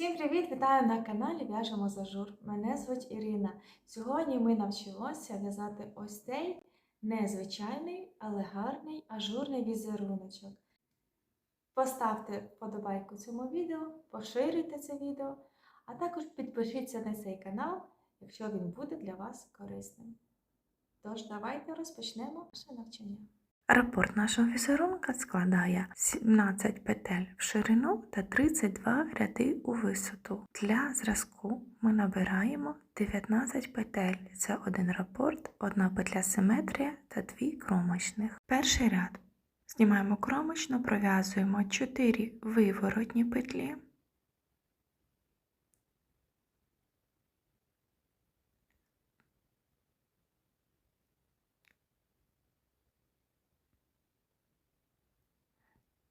Всім привіт! Вітаю на каналі В'яжемо з ажур. Мене звуть Ірина. Сьогодні ми навчимося в'язати ось цей незвичайний, але гарний ажурний візеруночок. Поставте вподобайку цьому відео, поширюйте це відео, а також підпишіться на цей канал, якщо він буде для вас корисним. Тож, давайте розпочнемо наше навчання. Рапорт нашого візерунка складає 17 петель в ширину та 32 ряди у висоту. Для зразку ми набираємо 19 петель. Це один рапорт, одна петля симетрія та дві кромочних. Перший ряд. Знімаємо кромочну, пров'язуємо 4 виворотні петлі.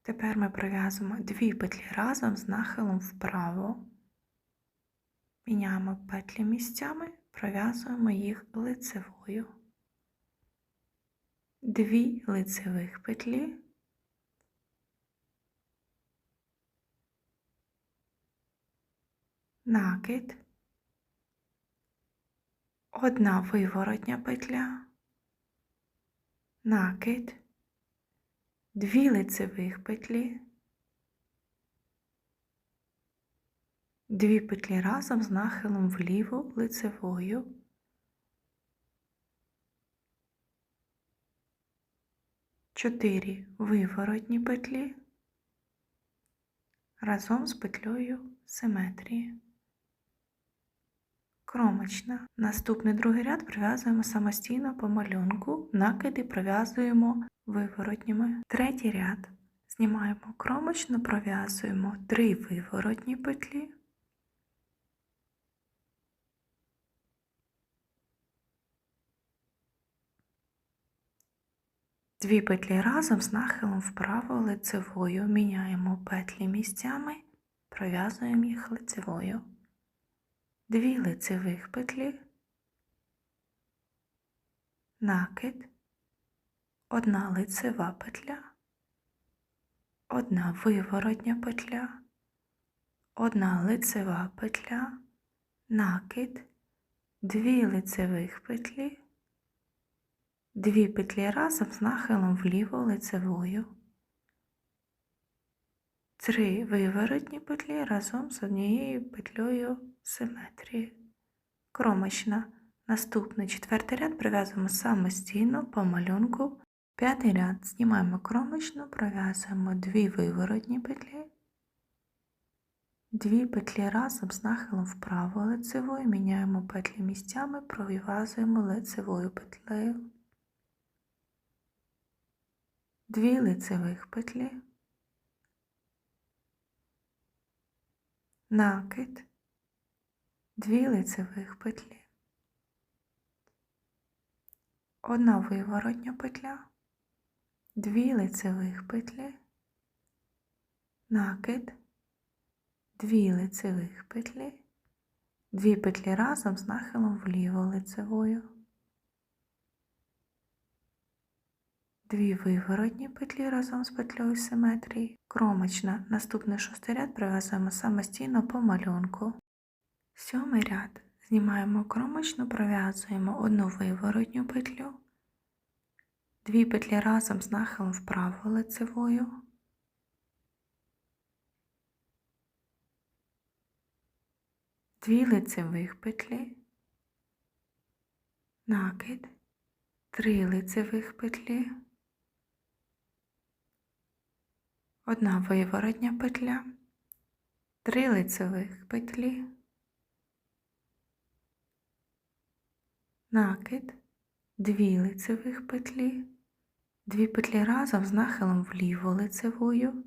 Тепер ми пров'язуємо дві петлі разом з нахилом вправо. Міняємо петлі місцями, пров'язуємо їх лицевою. Дві лицевих петлі. Накид. Одна виворотня петля. Накид дві лицевих петлі, дві петлі разом з нахилом вліво лицевою, чотири виворотні петлі. Разом з петлею симетрії. Кромочна. Наступний другий ряд пров'язуємо самостійно по малюнку, накиди пров'язуємо виворотніми. Третій ряд. Знімаємо кромочно, пров'язуємо три виворотні петлі. Дві петлі разом з нахилом вправо лицевою. Міняємо петлі місцями, пров'язуємо їх лицевою. Дві лицевих петлі, накид, одна лицева петля, одна виворотня петля, одна лицева петля, накид, дві лицевих петлі, дві петлі разом з нахилом вліво лицевою, три виворотні петлі разом з однією петлею симетрії. Кромочна. Наступний четвертий ряд прив'язуємо самостійно по малюнку. П'ятий ряд. Знімаємо кромочну, пров'язуємо дві виворотні петлі, дві петлі разом з нахилом вправо лицевою, міняємо петлі місцями, пров'язуємо лицевою петлею, дві лицевих петлі, накид, дві лицевих петлі, одна виворотня петля дві лицевих петлі, накид, дві лицевих петлі, дві петлі разом з нахилом вліво лицевою, дві виворотні петлі разом з петлею симетрії, кромочна. Наступний шостий ряд прив'язуємо самостійно по малюнку. Сьомий ряд знімаємо кромочну, пров'язуємо одну виворотню петлю. Дві петлі разом з нахилом вправо лицевою. Дві лицевих петлі, накид, три лицевих петлі, одна виворотня петля, три лицевих петлі, накид, дві лицевих петлі дві петлі разом з нахилом вліво лицевою,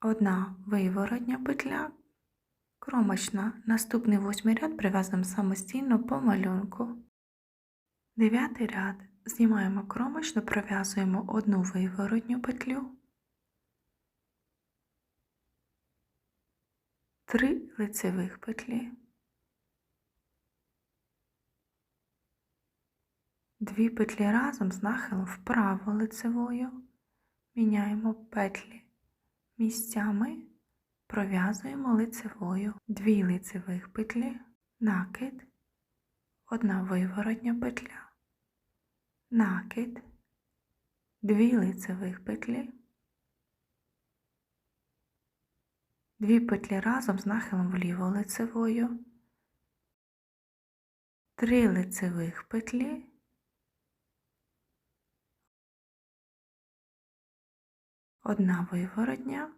одна виворотня петля, кромочна, наступний восьмий ряд прив'язуємо самостійно по малюнку. Дев'ятий ряд знімаємо кромочну, пров'язуємо одну виворотню петлю, три лицевих петлі. Дві петлі разом з нахилом вправо лицевою. Міняємо петлі місцями, пров'язуємо лицевою 2 лицевих петлі, накид, 1 виворотня петля, накид, 2 лицевих петлі, 2 петлі разом з нахилом вліво лицевою, 3 лицевих петлі, одна виворотня,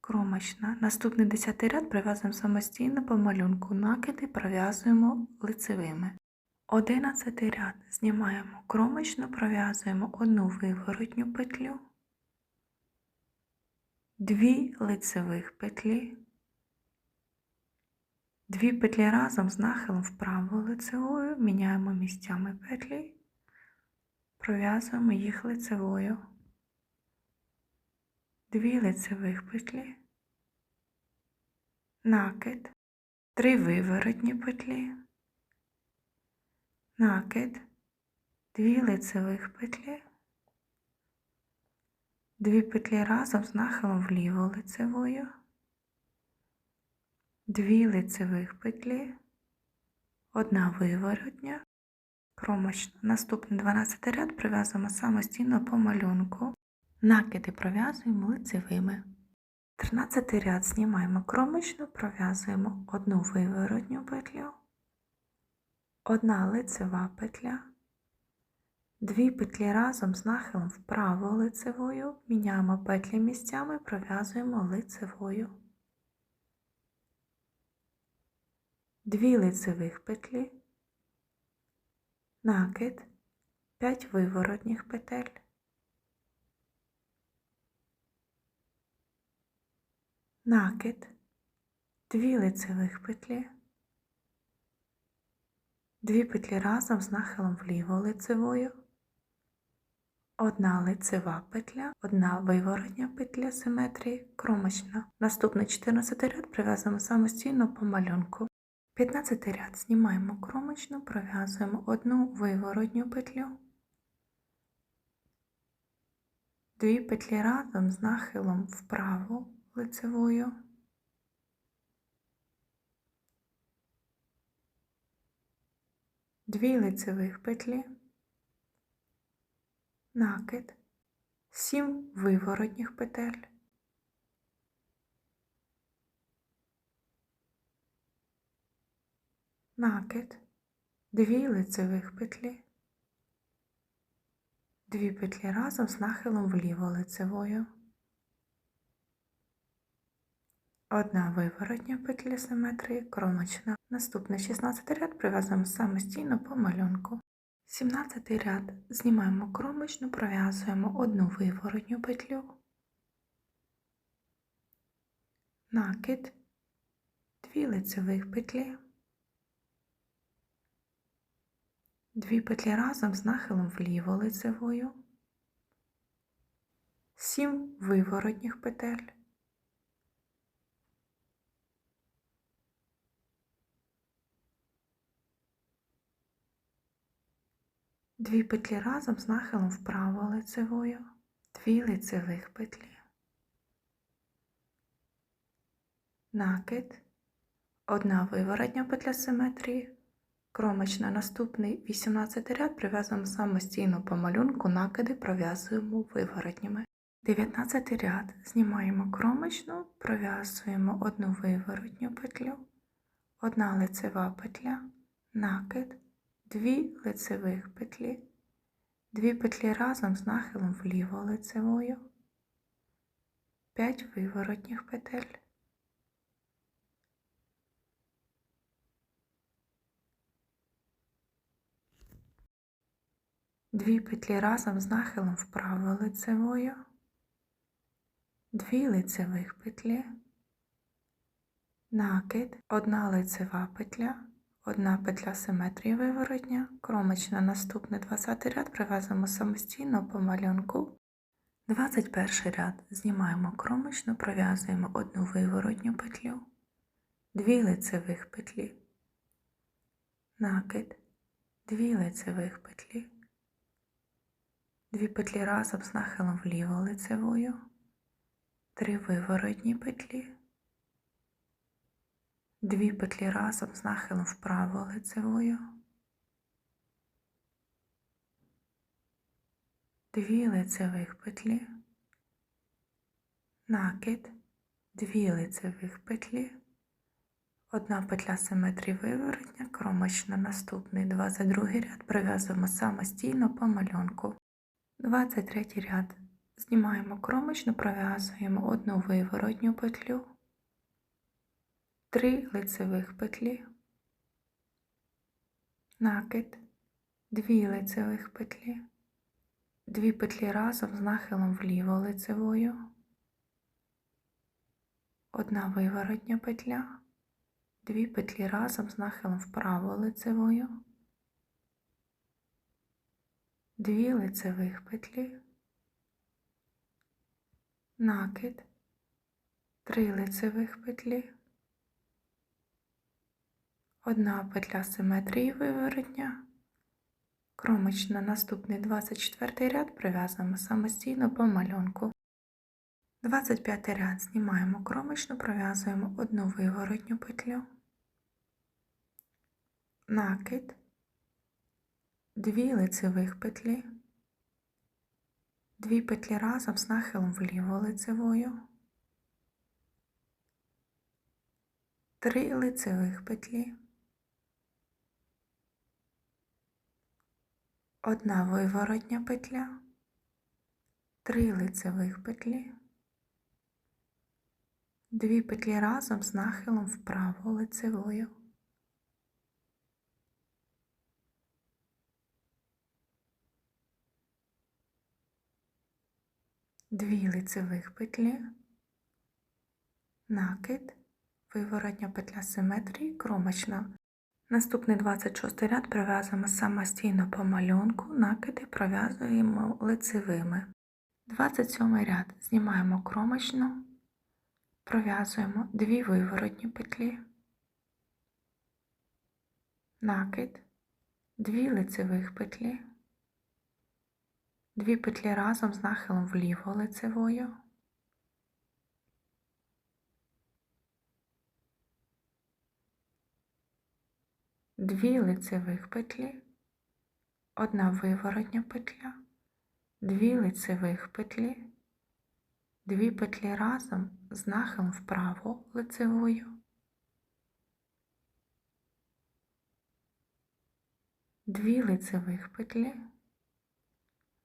кромочна. Наступний десятий ряд прив'язуємо самостійно по малюнку. Накиди пров'язуємо лицевими. Одинадцятий ряд. Знімаємо кромочну, пров'язуємо одну виворотню петлю, дві лицевих петлі, дві петлі разом з нахилом вправо лицевою, міняємо місцями петлі, пров'язуємо їх лицевою дві лицевих петлі, накид, три виворотні петлі, накид, дві лицевих петлі, дві петлі разом з нахилом вліво лицевою, дві лицевих петлі, одна виворотня, кромочна. Наступний 12 ряд прив'язуємо самостійно по малюнку. Накиди пров'язуємо лицевими. 13 ряд знімаємо кромочну, пров'язуємо одну виворотню петлю, одна лицева петля, дві петлі разом з нахилом вправо лицевою, міняємо петлі місцями, пров'язуємо лицевою, дві лицевих петлі, накид, 5 виворотніх петель. накид, дві лицевих петлі, дві петлі разом з нахилом вліво лицевою, одна лицева петля, одна виворотня петля симетрії, кромочна. Наступний 14 ряд прив'язуємо самостійно по малюнку. 15 ряд знімаємо кромочну, пров'язуємо одну виворотню петлю, дві петлі разом з нахилом вправо лицевою. Дві лицевих петлі, накид, сім виворотніх петель, накид, дві лицевих петлі, дві петлі разом з нахилом вліво лицевою. Одна виворотня петля симетрії, кромочна. Наступний 16 ряд прив'язуємо самостійно по малюнку. 17 ряд знімаємо кромочну, пров'язуємо одну виворотню петлю, накид, дві лицевих петлі, дві петлі разом з нахилом вліво лицевою, сім виворотніх петель. Дві петлі разом з нахилом вправо лицевою, дві лицевих петлі, накид, одна виворотня петля симетрії, кромочна наступний 18 ряд прив'язуємо самостійно по малюнку, накиди пров'язуємо виворотніми. 19 ряд. Знімаємо кромочну, пров'язуємо одну виворотню петлю, одна лицева петля, накид дві лицевих петлі, дві петлі разом з нахилом вліво лицевою, 5 виворотніх петель, дві петлі разом з нахилом вправо лицевою, дві лицевих петлі, накид, одна лицева петля, Одна петля симетрії виворотня, кромочна наступний 20 ряд прив'язуємо самостійно по малюнку. 21 ряд знімаємо кромочну, пров'язуємо одну виворотню петлю, дві лицевих петлі, накид, дві лицевих петлі, дві петлі разом з нахилом вліво лицевою, три виворотні петлі, Дві петлі разом з нахилом вправо лицевою. Дві лицевих петлі. Накид, дві лицевих петлі. Одна петля симетрії виворотня, кромочна наступний 22 ряд пров'язуємо самостійно по малюнку. 23 ряд. Знімаємо кромочну, пров'язуємо одну виворотню петлю, три лицевих петлі, накид, дві лицевих петлі, дві петлі разом з нахилом вліво лицевою, одна виворотня петля, дві петлі разом з нахилом вправо лицевою, дві лицевих петлі. Накид, три лицевих петлі, одна петля симетрії виворотня, кромочна наступний 24 ряд прив'язуємо самостійно по малюнку. 25 ряд знімаємо кромочну, пров'язуємо одну виворотню петлю, накид, дві лицевих петлі, Дві петлі разом з нахилом вліво лицевою, три лицевих петлі, одна виворотня петля, три лицевих петлі, дві петлі разом з нахилом вправо лицевою. Дві лицевих петлі, накид, виворотня петля симетрії, кромочна. Наступний 26 ряд пров'язуємо самостійно по малюнку, накиди пров'язуємо лицевими. 27 ряд знімаємо кромочну, пров'язуємо дві виворотні петлі, накид, дві лицевих петлі. Дві петлі разом з нахилом вліво лицевою. Дві лицевих петлі, одна виворотня петля, дві лицевих петлі, дві петлі разом з нахилом вправо лицевою. Дві лицевих петлі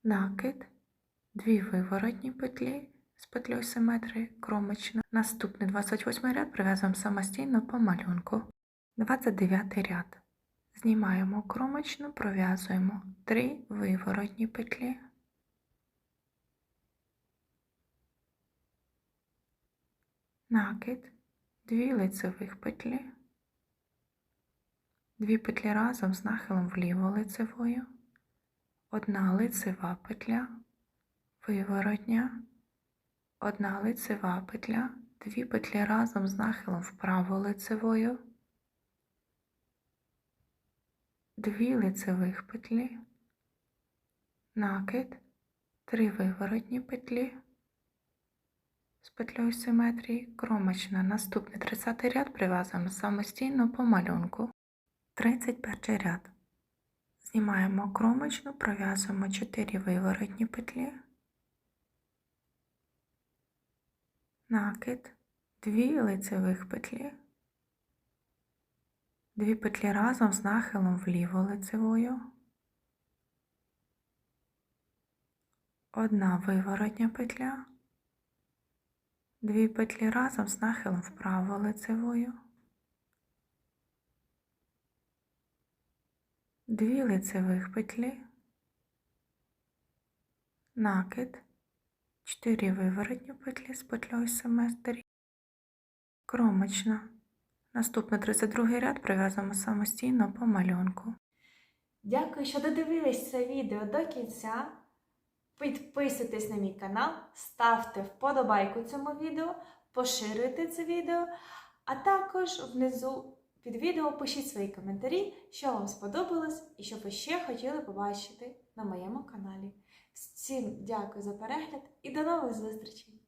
накид, дві виворотні петлі з петлею симетрії, кромочна. Наступний 28 ряд прив'язуємо самостійно по малюнку. 29 ряд. Знімаємо кромочну, пров'язуємо 3 виворотні петлі. Накид, дві лицевих петлі, дві петлі разом з нахилом вліво лицевою. Одна лицева петля, виворотня, одна лицева петля, дві петлі разом з нахилом вправо лицевою, дві лицевих петлі, накид, три виворотні петлі з петлею симетрії, кромочна. Наступний 30 ряд прив'язуємо самостійно по малюнку. 31 ряд. Знімаємо кромочну, пров'язуємо 4 виворотні петлі, накид, 2 лицевих петлі, 2 петлі разом з нахилом вліво лицевою, одна виворотня петля, 2 петлі разом з нахилом вправо лицевою. Дві лицевих петлі, накид, 4 виворотні петлі з петлею симетрії, кромочна. Наступний 32 ряд прив'язуємо самостійно по малюнку. Дякую, що додивились це відео до кінця. Підписуйтесь на мій канал, ставте вподобайку цьому відео, поширюйте це відео, а також внизу під відео пишіть свої коментарі, що вам сподобалось і що ви ще хотіли побачити на моєму каналі. Всім дякую за перегляд і до нових зустрічей!